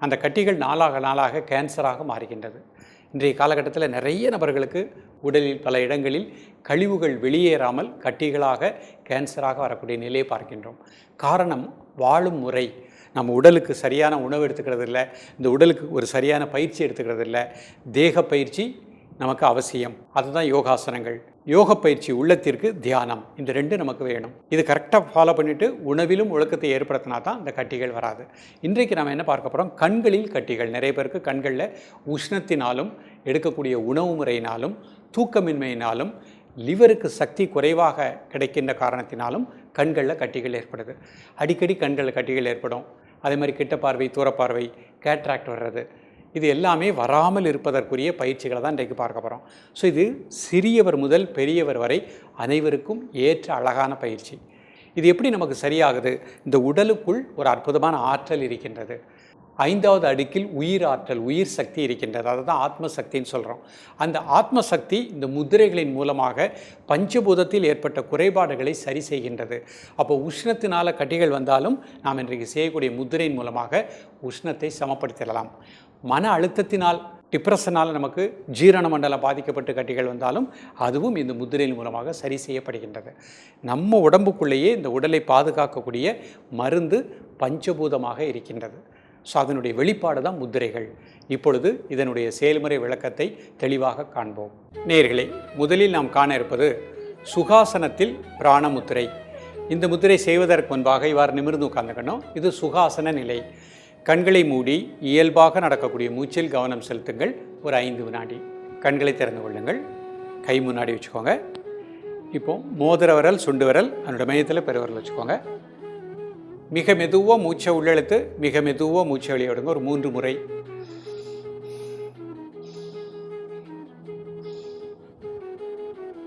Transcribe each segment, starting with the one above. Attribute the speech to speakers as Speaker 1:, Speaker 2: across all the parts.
Speaker 1: அந்த கட்டிகள் நாளாக நாளாக கேன்சராக மாறுகின்றது. இன்றைய காலகட்டத்தில் நிறைய நபர்களுக்கு உடலில் பல இடங்களில் கழிவுகள் வெளியேறாமல் கட்டிகளாக கேன்சராக வரக்கூடிய நிலையை பார்க்கின்றோம். காரணம் வாழும் முறை. நம்ம உடலுக்கு சரியான உணவு எடுத்துக்கிறது இல்லை. இந்த உடலுக்கு ஒரு சரியான பயிற்சி எடுத்துக்கிறது இல்லை. தேக பயிற்சி நமக்கு அவசியம். அதுதான் யோகாசனங்கள். யோக பயிற்சி உள்ளத்திற்கு தியானம். இந்த ரெண்டு நமக்கு வேணும். இது கரெக்டாக ஃபாலோ பண்ணிவிட்டு உணவிலும் ஒழுக்கத்தை ஏற்படுத்தினா தான் இந்த கட்டிகள் வராது. இன்றைக்கு நம்ம என்ன பார்க்க போகிறோம் கண்களில் கட்டிகள். நிறைய பேருக்கு கண்களில் உஷ்ணத்தினாலும் எடுக்கக்கூடிய உணவு முறையினாலும் தூக்கமின்மையினாலும் லிவருக்கு சக்தி குறைவாக கிடைக்கின்ற காரணத்தினாலும் கண்களில் கட்டிகள் ஏற்படுது. அடிக்கடி கண்களில் கட்டிகள் ஏற்படும். அதே மாதிரி கிட்ட பார்வை தூரப்பார்வை கேட்ராக்ட் வர்றது. இது எல்லாமே வராமல் இருப்பதற்குரிய பயிற்சிகளை தான் இன்றைக்கு பார்க்க போகிறோம் ஸோ இது சிறியவர் முதல் பெரியவர் வரை அனைவருக்கும் ஏற்ற அழகான பயிற்சி. இது எப்படி நமக்கு சரியாகுது? இந்த உடலுக்குள் ஒரு அற்புதமான ஆற்றல் இருக்கின்றது. ஐந்தாவது அடுக்கில் உயிர் ஆற்றல் உயிர் சக்தி இருக்கின்றது. அதை தான் ஆத்ம சக்தின்னு சொல்கிறோம் அந்த ஆத்ம சக்தி இந்த முதிரைகளின் மூலமாக பஞ்சபூதத்தில் ஏற்பட்ட குறைபாடுகளை சரி செய்கின்றது. அப்போ உஷ்ணத்தினால் கட்டிகள் வந்தாலும் நாம் இன்றைக்கு செய்யக்கூடிய முத்திரையின் மூலமாக உஷ்ணத்தை சமப்படுத்திடலாம். மன அழுத்தத்தினால் டிப்ரெஷனால் நமக்கு ஜீரண மண்டலம் பாதிக்கப்பட்டு கட்டிகள் வந்தாலும் அதுவும் இந்த முத்திரையின் மூலமாக சரி செய்யப்படுகின்றது. நம்ம உடம்புக்குள்ளேயே இந்த உடலை பாதுகாக்கக்கூடிய மருந்து பஞ்சபூதமாக இருக்கின்றது. ஸோ அதனுடைய வெளிப்பாடு தான் முத்திரைகள். இப்பொழுது இதனுடைய செயல்முறை விளக்கத்தை தெளிவாக காண்போம். நேர்களே முதலில் நாம் காண இருப்பது சுகாசனத்தில் பிராணமுத்திரை இந்த முத்திரை செய்வதற்கு முன்பாக இவ்வாறு நிமிர்ந்து உட்கார்ந்துக்கணும். இது சுகாசன நிலை. கண்களை மூடி இயல்பாக நடக்கக்கூடிய மூச்சில் கவனம் செலுத்துங்கள். ஒரு ஐந்து வினாடி. கண்களை திறந்து கொள்ளுங்கள். கை முன்னாடி வச்சுக்கோங்க. இப்போது மோதிர விரல் சுண்டு விரல் அதனோட மையத்தில் பெருவரல் வச்சுக்கோங்க. மிக மெதுவாக மூச்சை உள்ளெழுத்து மிக மெதுவாக மூச்சை வெளியிடுங்க. ஒரு மூன்று முறை.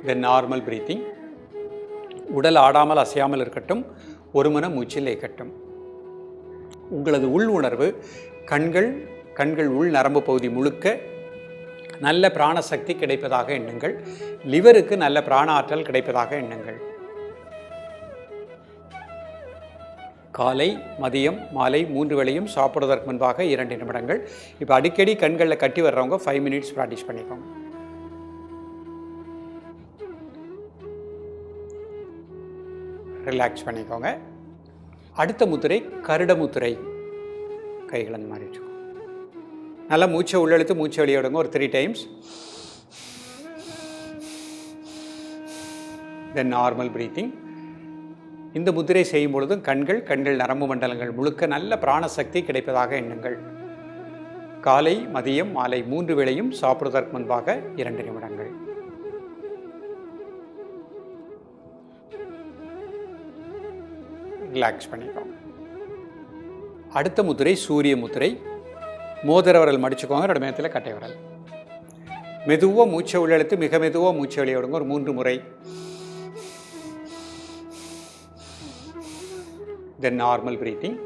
Speaker 1: தென் நார்மல் பிரீத்திங் உடல் ஆடாமல் அசையாமல் இருக்கட்டும். ஒரு மன மூச்சில் இயக்கட்டும். உங்களது உள் உணர்வு கண்கள் கண்கள் உள் நரம்பு பகுதி முழுக்க நல்ல பிராணசக்தி கிடைப்பதாக எண்ணுங்கள். லிவருக்கு நல்ல பிராண ஆற்றல் கிடைப்பதாக எண்ணுங்கள். காலை மதியம் மாலை மூன்று வேளையும் சாப்பிடுவதற்கு முன்பாக இரண்டு நிமிடங்கள். இப்போ அடிக்கடி கண்களில் கட்டி வர்றவங்க ஃபைவ் மினிட்ஸ் ப்ராக்டிஸ் பண்ணிக்கோங்க. ரிலாக்ஸ் பண்ணிக்கோங்க. அடுத்த முத்திரை கருட முத்திரை. கைகள் அந்த மாதிரி வச்சுக்கோ. நல்லா மூச்சை உள்ளெழுத்து மூச்சை வெளியே விடுங்க ஒரு three times then normal breathing இந்த முத்திரை செய்யும் பொழுதும் கண்கள் கண்கள் நரம்பு மண்டலங்கள் முழுக்க நல்ல பிராணசக்தி கிடைப்பதாக எண்ணுங்கள். காலை மதியம் மாலை மூன்று வேளையும் சாப்பிடுவதற்கு முன்பாக இரண்டு நிமிடங்கள். ரிலாக்ஸ் பண்ணிக்கோங்க. அடுத்த முத்திரை சூரிய முத்திரை. மோதிர விரல் மடிச்சுக்கோங்க ரெண்டு நேரத்தில் கட்டை விரல். மெதுவாக மூச்சை உள்ளெழுத்து மிக மெதுவாக மூச்சை வெளியே விடுங்க ஒரு மூன்று முறை. தென் நார்மல் பிரீத்திங்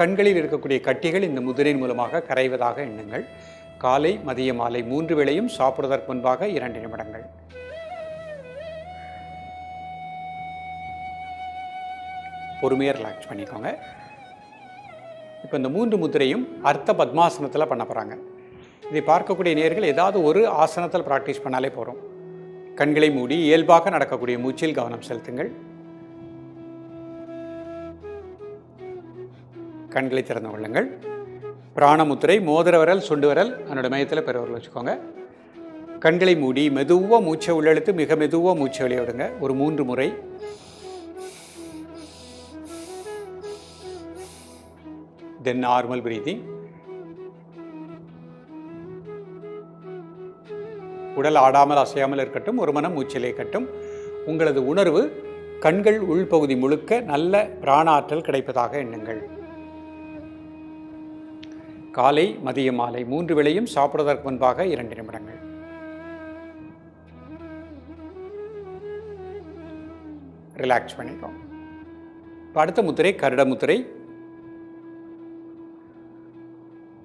Speaker 1: கண்களில் இருக்கக்கூடிய கட்டிகள் இந்த முதிரையின் மூலமாக கரைவதாக எண்ணுங்கள். காலை மதிய மாலை மூன்று வேளையும் சாப்பிடுவதற்கு முன்பாக இரண்டு நிமிடங்கள். பொறுமையாக ரிலாக்ஸ் பண்ணிக்கோங்க. இப்போ இந்த மூன்று முத்திரையும் அர்த்த பத்மாசனத்தில் பண்ண போகிறாங்க இதை பார்க்கக்கூடிய நேர்கள் ஏதாவது ஒரு ஆசனத்தில் ப்ராக்டிஸ் பண்ணாலே போகிறோம் கண்களை மூடி இயல்பாக நடக்கக்கூடிய மூச்சில் கவனம் செலுத்துங்கள். கண்களை திறந்து கொள்ளுங்கள். பிராணமுத்திரை மோதிர விரல் சுண்டு விரல் அதனோட மையத்தில் பெருவரல் வச்சுக்கோங்க. கண்களை மூடி மெதுவாக மூச்சை உள்ளெழுத்து மிக மெதுவாக மூச்சை விளையாடுங்க ஒரு மூன்று முறை. தென் normal breathing. உடல் ஆடாமல் அசையாமல் இருக்கட்டும் ஒரு மனம் மூச்சிலே கட்டும் உங்களது உணர்வு கண்கள் உள்பகுதி முழுக்க நல்ல பிராண ஆற்றல் கிடைப்பதாக எண்ணுங்கள். காலை மதிய மாலை மூன்று வேளையும் சாப்பிடுவதற்கு முன்பாக இரண்டு நிமிடங்கள். ரிலாக்ஸ் பண்ணிக்கோங்க. அடுத்த முத்திரை கருட முத்திரை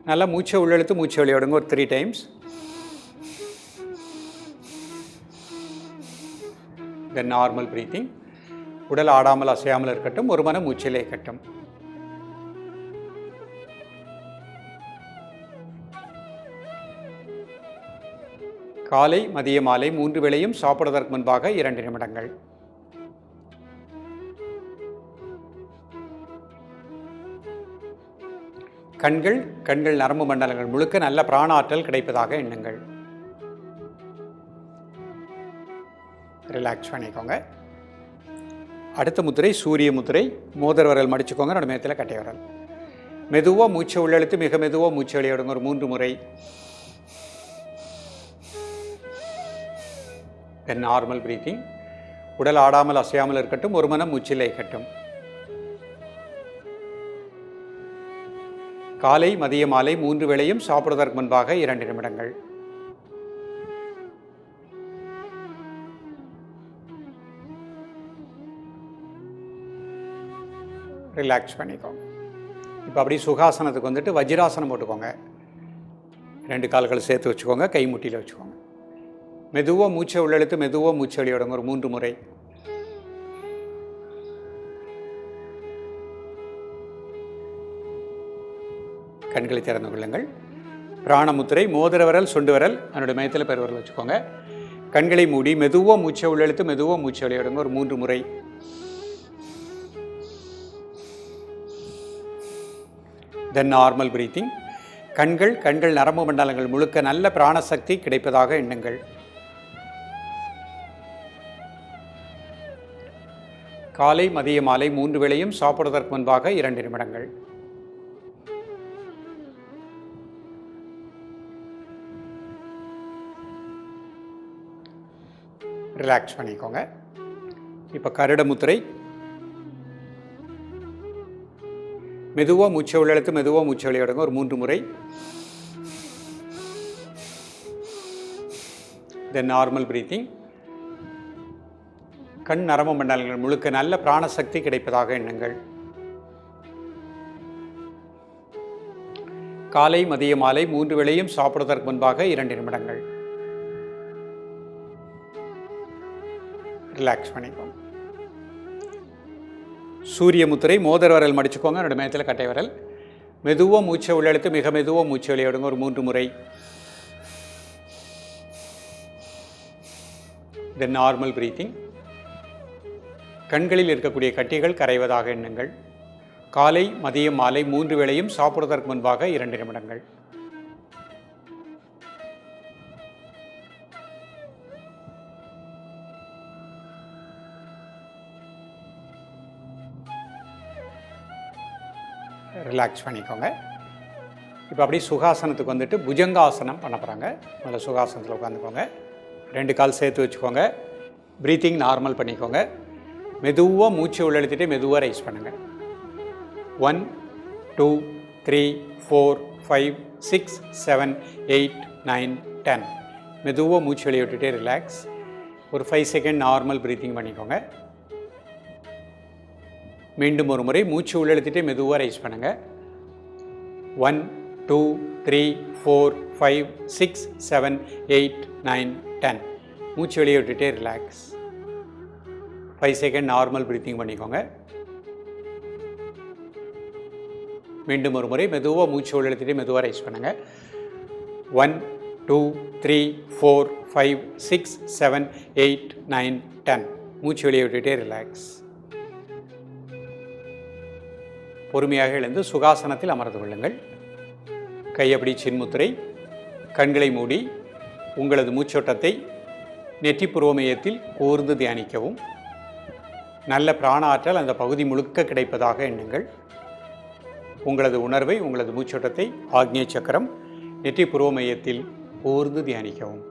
Speaker 1: நல்லா மூச்சை உள்ளெழுத்து மூச்சை வெளியிடுங்க ஒரு three times then normal breathing உடல் ஆடாமல் அசையாமல் இருக்கட்டும் ஒரு மன மூச்சிலே இருக்கட்டும். காலை மதிய மாலை மூன்று வேளையும் சாப்பிடுவதற்கு முன்பாக இரண்டு நிமிடங்கள். கண்கள் கண்கள் நரம்பு மண்டலங்கள் முழுக்க நல்ல பிராணாற்றல் கிடைப்பதாக எண்ணுங்கள். ரிலாக்ஸ் பண்ணிக்கோங்க. அடுத்த முத்திரை சூரிய முத்திரை மோதர்வரல் விரல் மடிச்சுக்கோங்க நடுமையத்தில் கட்டை விரல். மெதுவாக மூச்சை உள்ளெழுத்து மிக மெதுவாக மூச்சை வெளியிடுங்க ஒரு மூன்று முறை. நார்மல் பிரீத்திங் உடல் ஆடாமல் அசையாமல் இருக்கட்டும் ஒரு மனம் மூச்சில் இருக்கட்டும் காலை மதிய மாலை மூன்று வேளையும் சாப்பிடுவதற்கு முன்பாக இரண்டு நிமிடங்கள். ரிலாக்ஸ் பண்ணிக்கோங்க இப்போ அப்படியே சுகாசனத்துக்கு வந்துட்டு வஜ்ராசனம் போட்டுக்கோங்க. ரெண்டு கால்களை சேர்த்து வச்சுக்கோங்க கை முட்டியில் வச்சுக்கோங்க. மெதுவாக மூச்சை உள்ளெழுத்து மெதுவாக மூச்சு வெளியிடுங்க ஒரு மூன்று முறை. கண்களை திறந்து கொள்ளுங்கள். பிராணமுத்திரை மோதிர விரல் சுண்டு விரல் அதனுடைய மையத்தில் பெருவிரல் வச்சுக்கோங்க. கண்களை மூடி மெதுவாக மூச்சை உள்ளெழுத்து மெதுவாக மூச்சை விளையாடுங்க. ஒரு மூன்று முறை. தென் நார்மல் பிரீத்திங் கண்கள் கண்கள் நரம்பு மண்டலங்கள் முழுக்க நல்ல பிராணசக்தி கிடைப்பதாக எண்ணுங்கள். காலை மதிய மாலை மூன்று வேளையும் சாப்பிடுவதற்கு முன்பாக இரண்டு நிமிடங்கள். ரிலாக்ஸ் பண்ணிக்கோங்க. இப்போ கருட முத்திரை. மெதுவாக மூச்சை உள்ளெழுத்து மெதுவாக மூச்சை விளையாடுங்க ஒரு மூன்று முறை. தென் நார்மல் பிரீத்திங் கண் நரம்பு மண்டலங்கள் முழுக்க நல்ல பிராணசக்தி கிடைப்பதாக எண்ணுங்கள். காலை மதிய மாலை மூன்று வேளையும் சாப்பிடுவதற்கு முன்பாக இரண்டு நிமிடங்கள். ரிலாக்ஸ் பண்ணிக்கோங்க. சூரிய முத்திரை மோதர் வரல் மடிச்சுக்கோங்க. என்னோட மேத்தில் கட்டை வரல். மெதுவாக மூச்சை உள்ளெழுத்து மிக மெதுவாக மூச்சை வெளியிடுங்க ஒரு மூன்று முறை. தென் நார்மல் பிரீத்திங் கண்களில் இருக்கக்கூடிய கட்டிகள் கரைவதாக எண்ணுங்கள். காலை மதியம் மாலை மூன்று வேளையும் சாப்பிடுவதற்கு முன்பாக இரண்டு நிமிடங்கள். ரிலாக்ஸ் பண்ணிக்கோங்க. இப்போ அப்படியே சுகாசனத்துக்கு வந்துட்டு புஜங்காசனம் பண்ண போகிறாங்க முதல்ல சுகாசனத்தில் உட்காந்துக்கோங்க. ரெண்டு கால் சேர்த்து வச்சுக்கோங்க. ப்ரீத்திங் நார்மல் பண்ணிக்கோங்க. மெதுவாக மூச்சு உள்ளெழுத்திட்டு மெதுவாக ரைஸ் பண்ணுங்கள் one two three four five six seven eight nine ten மெதுவாக மூச்சு வெளியே விட்டுட்டே ரிலாக்ஸ் ஒரு ஃபைவ் செகண்ட் நார்மல் ப்ரீத்திங் பண்ணிக்கோங்க. மீண்டும் ஒரு முறை மூச்சு உள்ளெழுத்திட்டே மெதுவாக ரைஸ் பண்ணுங்கள் one two three four five six seven eight nine ten மூச்சு வெளியே விட்டுட்டே relax five second normal breathing பண்ணிக்கோங்க. மீண்டும் ஒரு முறை மெதுவாக மூச்சு உள்ளெழுத்திட்டே மெதுவாக ரைஸ் பண்ணுங்கள் one two three four five six seven eight nine ten மூச்சு வெளியே விட்டுட்டே ரிலாக்ஸ் பொறுமையாக எழுந்து சுகாசனத்தில் அமர்ந்து கொள்ளுங்கள். கையப்படி சின்முத்திரை கண்களை மூடி உங்களது மூச்சோட்டத்தை நெற்றி புரோமயத்தில் கூர்ந்து தியானிக்கவும். நல்ல பிராண ஆற்றல் அந்த பகுதி முழுக்க கிடைப்பதாக எண்ணுங்கள். உங்களது உணர்வை உங்களது மூச்சோட்டத்தை ஆக்னிய சக்கரம் நெற்றி புரோமயத்தில் கூர்ந்து தியானிக்கவும்.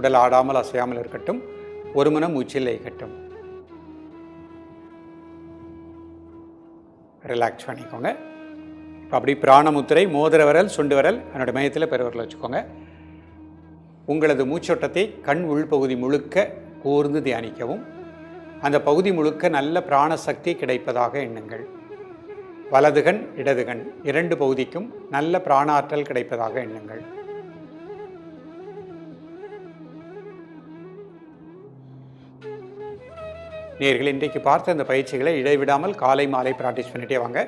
Speaker 1: உடல் ஆடாமல் அசையாமல் இருக்கட்டும் ஒரு மனம் மூச்சில் இருக்கட்டும் ரிலாக்ஸ் பண்ணிக்கோங்க. இப்போ அப்படி பிராணமுத்திரை மோதிர விரல் சுண்டு விரல் என்னோட மையத்தில் பெருவரில் வச்சுக்கோங்க. உங்களது மூச்சோட்டத்தை கண் உள்பகுதி முழுக்க கூர்ந்து தியானிக்கவும். அந்த பகுதி முழுக்க நல்ல பிராணசக்தி கிடைப்பதாக எண்ணுங்கள். வலதுகண் இடதுகண் இரண்டு பகுதிக்கும் நல்ல பிராணாற்றல் கிடைப்பதாக எண்ணுங்கள். நேர்கள் இன்றைக்கு பார்த்த அந்த பயிற்சிகளை இடைவிடாமல் காலை மாலை ப்ராக்டிஸ் பண்ணிட்டே வாங்க.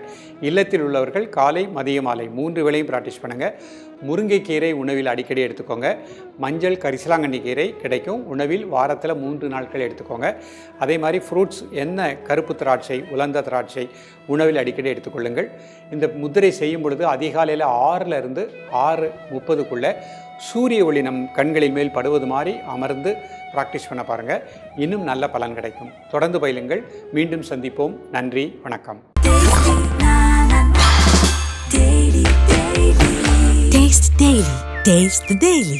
Speaker 1: இல்லத்தில் உள்ளவர்கள் காலை மதிய மாலை மூன்று வேளையும் ப்ராக்டிஸ் பண்ணுங்கள் முருங்கைக்கீரை உணவில் அடிக்கடி எடுத்துக்கோங்க. மஞ்சள் கரிசலாங்கண்ணி கீரை கிடைக்கும். உணவில் வாரத்தில் மூன்று நாட்கள் எடுத்துக்கோங்க. அதே மாதிரி ஃப்ரூட்ஸ் என்ன கருப்பு திராட்சை உலர்ந்த திராட்சை உணவில் அடிக்கடி எடுத்துக்கொள்ளுங்கள். இந்த முத்திரை செய்யும் பொழுது அதிகாலையில் ஆறில் இருந்து ஆறு முப்பதுக்குள்ளே சூரிய ஒளி நம் கண்களின் மேல் படுவது மாதிரி அமர்ந்து ப்ராக்டிஸ் பண்ண பாருங்கள் இன்னும் நல்ல பலன் கிடைக்கும். தொடர்ந்து பயிலுங்கள். மீண்டும் சந்திப்போம். நன்றி. வணக்கம்.
Speaker 2: Taste Daily. Taste the Daily.